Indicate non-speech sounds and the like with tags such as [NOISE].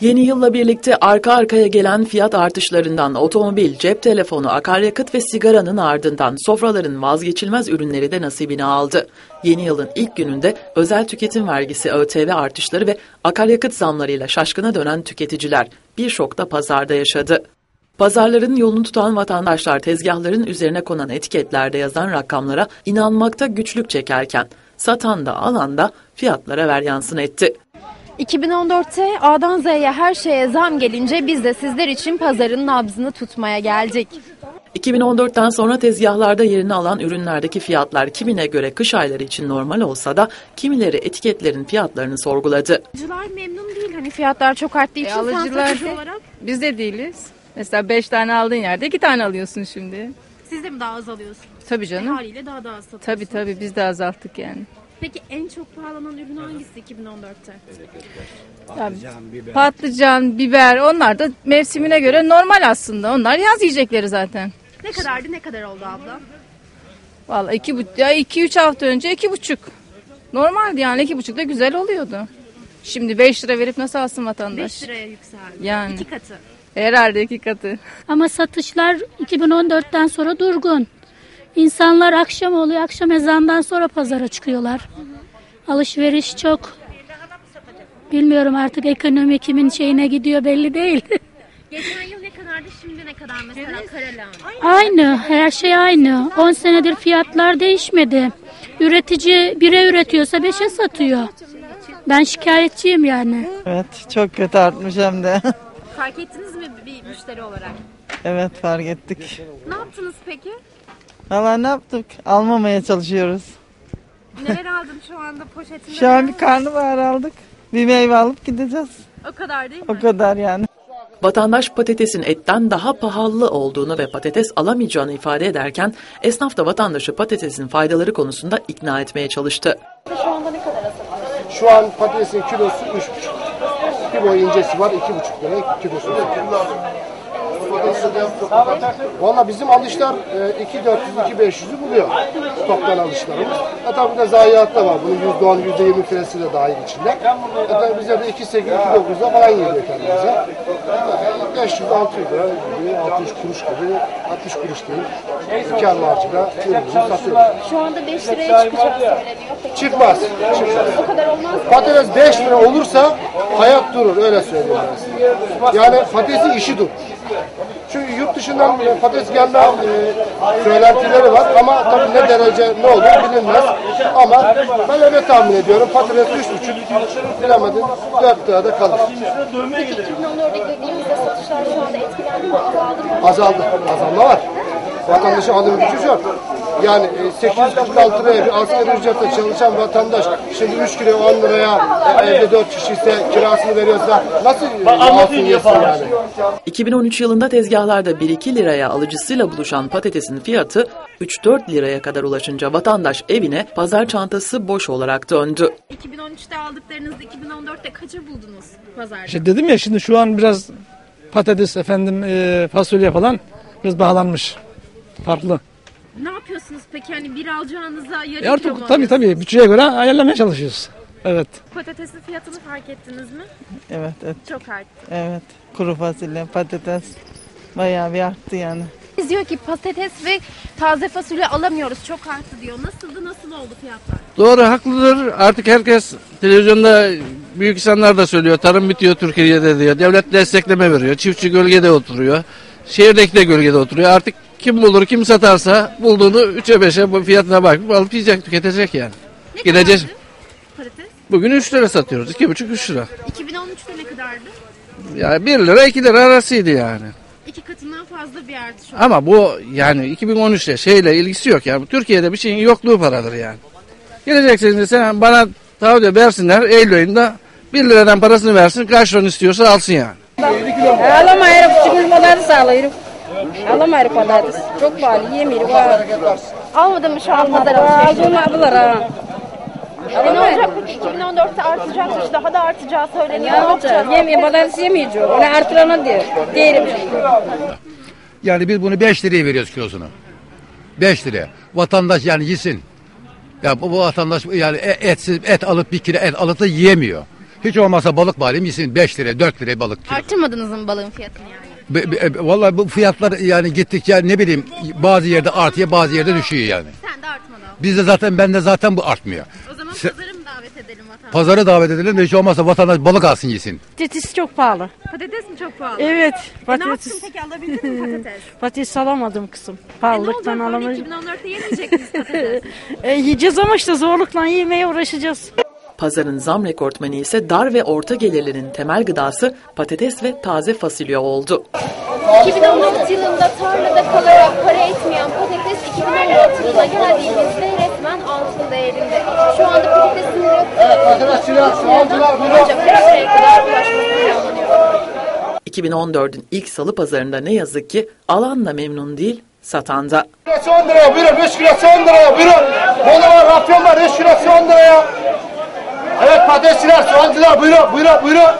Yeni yılla birlikte arka arkaya gelen fiyat artışlarından otomobil, cep telefonu, akaryakıt ve sigaranın ardından sofraların vazgeçilmez ürünleri de nasibini aldı. Yeni yılın ilk gününde özel tüketim vergisi, ÖTV artışları ve akaryakıt zamlarıyla şaşkına dönen tüketiciler bir şokta pazarda yaşadı. Pazarların yolunu tutan vatandaşlar tezgahların üzerine konan etiketlerde yazan rakamlara inanmakta güçlük çekerken satan da alan da fiyatlara ver yansın etti. 2014'te A'dan Z'ye her şeye zam gelince biz de sizler için pazarın nabzını tutmaya geldik. 2014'ten sonra tezgahlarda yerini alan ürünlerdeki fiyatlar kimine göre kış ayları için normal olsa da kimileri etiketlerin fiyatlarını sorguladı. Alıcılar memnun değil hani fiyatlar çok arttığı için E, alıcılar da- olarak. Biz de değiliz. Mesela 5 tane aldığın yerde 2 tane alıyorsun şimdi. Siz de mi daha az alıyorsunuz? Tabii E, canım. haliyle daha da az satıyorsunuz. Tabii tabii biz de azalttık yani. Peki en çok pahalanan ürün hangisi 2014'te? Patlıcan, biber onlar da mevsimine göre normal aslında. Onlar yaz yiyecekleri zaten. Ne kadardı ne kadar oldu abla? Vallahi iki, bu- ya iki üç hafta önce iki buçuk. Normaldi yani iki buçuk da güzel oluyordu. Şimdi 5 lira verip nasıl alsın vatandaş? 5 liraya yükseldi. Yani. İki katı. Herhalde iki katı. Ama satışlar 2014'ten sonra durgun. İnsanlar akşam oluyor, akşam ezandan sonra pazara çıkıyorlar. Alışveriş çok. Bilmiyorum artık ekonomi kimin şeyine gidiyor belli değil. [LAUGHS] Geçen yıl ne kadardı şimdi ne kadar mesela karalahana? aynı, her şey aynı. 10 senedir fiyatlar değişmedi. Üretici bire üretiyorsa beşe satıyor. Ben şikayetçiyim yani. Evet çok kötü artmış hem de. Fark ettiniz mi bir müşteri olarak? evet fark ettik. Ne yaptınız peki? Valla ne yaptık? Almamaya çalışıyoruz. Neler aldın şu anda poşetinde? Şu an bir karnabahar aldık. Bir meyve alıp gideceğiz. O kadar değil mi? O kadar yani. Vatandaş patatesin etten daha pahalı olduğunu ve patates alamayacağını ifade ederken esnaf da vatandaşı patatesin faydaları konusunda ikna etmeye çalıştı. Şu an patatesin kilosu 3,5. Bir boy incesi var 2,5 lira kilosu. Valla bizim alışlar e, 2.400-2.500'ü buluyor toptan alışlarımız. E tabi de zayiat da var. Bunun %10, %20 firesi de dahil içinde. E tabi bize de 2.8-2.9'da falan geliyor kendimize. E, 500-600 lira gibi, 60 kuruş gibi, 60 kuruş değil. Kar marjıyla ürünümüzü satıyoruz. Şu anda 5 liraya çıkacağı söyleniyor. Peki Çıkmaz. Çıkmaz. o kadar olmaz mı? Patates 5 lira olursa hayat durur öyle ben size. Yani patatesin işi dur. Çünkü yurt dışından patates gelme söylentileri var ama tabii ne derece ne olur bilinmez. Ama ben öyle tahmin ediyorum patates 3,5 bilemedim 4 lirada kalır. 2014'te dediğimizde satışlar şu anda etkilendi mi? Azaldı mı? Azaldı. Azalma var. Vatandaşın alım gücü çok. Yani e, 846 liraya bir asgari ücretle çalışan vatandaş şimdi 3 kilo 10 liraya e, evde 4 kişi ise kirasını veriyorsa nasıl e, alsın yesin yani? 2013 yılında tezgahlarda 1-2 liraya alıcısıyla buluşan patatesin fiyatı 3-4 liraya kadar ulaşınca vatandaş evine pazar çantası boş olarak döndü. 2013'te aldıklarınızı 2014'te kaça buldunuz pazarda? İşte dedim ya şimdi şu an biraz patates efendim e, fasulye falan biraz bağlanmış. Farklı. Ne yapıyorsunuz peki hani bir alacağınıza yarı E kilo mu artık tabii alıyorsunuz? tabii bütçeye göre ayarlamaya çalışıyoruz. Evet. Patatesin fiyatını fark ettiniz mi? Evet evet Çok arttı. evet. Kuru fasulye, patates bayağı bir arttı yani. Biz diyor ki patates ve taze fasulye alamıyoruz çok arttı diyor. Nasıldı nasıl oldu fiyatlar? Doğru haklıdır. Artık herkes televizyonda büyük insanlar da söylüyor. Tarım bitiyor Türkiye'de diyor. Devlet destekleme veriyor. Çiftçi gölgede oturuyor. Şehirdeki de gölgede oturuyor. Artık kim bulur kim satarsa bulduğunu 3'e 5'e bu fiyatına bakıp alıp yiyecek tüketecek yani. Ne Gideceğiz. kadardı Patates. Bugün 3 lira satıyoruz. 2,5-3 lira. 2013'te ne kadardı? Yani 1 lira 2 lira arasıydı yani. İki katından fazla bir artış oldu. Ama bu yani 2013'te şeyle ilgisi yok yani. Türkiye'de bir şeyin yokluğu paradır yani. Geleceksin sen bana taahhüt versinler Eylül ayında 1 liradan parasını versin kaç ton istiyorsa alsın yani. Alamayırım, küçük patates alırım. Alamayırım patates. Çok pahalı, yemiyorum. Almadın mı şu an pazar Ağzım alışverişini? ablar ha. E ne olacak peki 2014'te artacakmış daha da artacağı söyleniyor. Ne yapacağız? Yemiyorum, patates yemeyeceğim. Onu artırana diyor. Değilim. Yani biz bunu 5 liraya veriyoruz kilosunu. 5 liraya. Vatandaş yani yesin. Ya bu, bu vatandaş yani e- etsiz et alıp bir kilo et alıp da yiyemiyor. Hiç olmazsa balık alayım yesin 5 lira 4 lira balık. kilo. Arttırmadınız mı balığın fiyatını yani? Be, be, e, vallahi bu fiyatlar yani gittikçe ne bileyim bazı yerde artıyor bazı yerde düşüyor yani. Sen de artmadı. Bizde zaten bende zaten bu artmıyor. O zaman Se- pazarı mı davet edelim vatandaşı? Pazara davet edelim de hiç olmazsa vatandaş balık alsın yesin. Patates çok pahalı. Patates mi çok pahalı? Evet. E, ne yaptın Patates. peki alabildin mi patates? [LAUGHS] Patates alamadım kızım. E, ne Pahalılıktan olacak böyle alamadım. 2014'te yemeyecek miyiz patates? [LAUGHS] E, yiyeceğiz ama işte zorlukla yemeye uğraşacağız. Pazarın zam rekortmeni ise dar ve orta gelirlerin temel gıdası patates ve taze fasulye oldu. 2014 yılında tarlada kalarak para etmeyen patates 2014 yılına geldiğimizde resmen altın değerinde. Şu anda patatesin Evet arkadaşlar, buyurun. ancak 5 liraya kadar ulaşması planlanıyor. 2014'ün ilk salı pazarında ne yazık ki alan da memnun değil, satan da. kilosu 10 liraya buyurun 3 kilosu 10 liraya buyurun. Mola var rafyon var 3 kilosu 10 liraya. Evet patatesçiler soğancılar buyurun buyurun buyurun.